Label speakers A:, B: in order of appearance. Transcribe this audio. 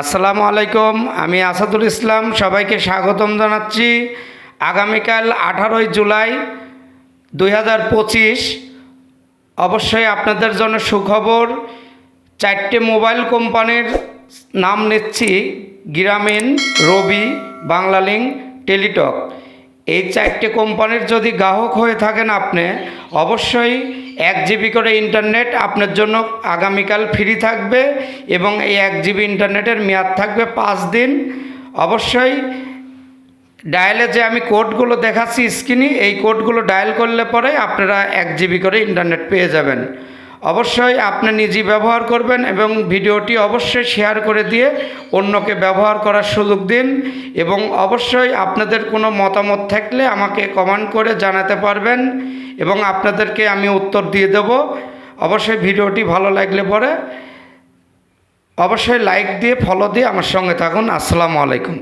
A: আসসালামু আলাইকুম, আমি আসাদুল ইসলাম, সবাইকে স্বাগতম জানাচ্ছি। আগামীকাল আঠারোই জুলাই দুই হাজার পঁচিশ, অবশ্যই আপনাদের জন্য সুখবর, চারটে মোবাইল কোম্পানির নাম নিচ্ছি, গ্রামীণ, রবি বাংলালিং টেলিটক। এই চারটে কোম্পানির যদি গ্রাহক হয়ে থাকেন আপনি, অবশ্যই এক জিবি করে ইন্টারনেট আপনার জন্য আগামীকাল ফ্রি থাকবে এবং এই এক জিবি ইন্টারনেটের মেয়াদ থাকবে পাঁচ দিন। অবশ্যই ডায়ালে যে আমি কোডগুলো দেখাচ্ছি স্ক্রিনে এই কোডগুলো ডায়াল করলে পরে আপনারা এক জিবি করে ইন্টারনেট পেয়ে যাবেন। অবশ্যই আপনি নিজে ব্যবহার করবেন এবং ভিডিওটি অবশ্যই শেয়ার করে দিয়ে অন্যকে ব্যবহার করার সুযোগ দিন এবং অবশ্যই আপনাদের কোনো মতামত থাকলে আমাকে কমেন্ট করে জানাতে পারবেন এবং আপনাদেরকে আমি উত্তর দিয়ে দেব। অবশ্যই ভিডিওটি ভালো লাগলে পরে অবশ্যই লাইক দিয়ে ফলো দিয়ে আমার সঙ্গে থাকুন। আসসালামু আলাইকুম।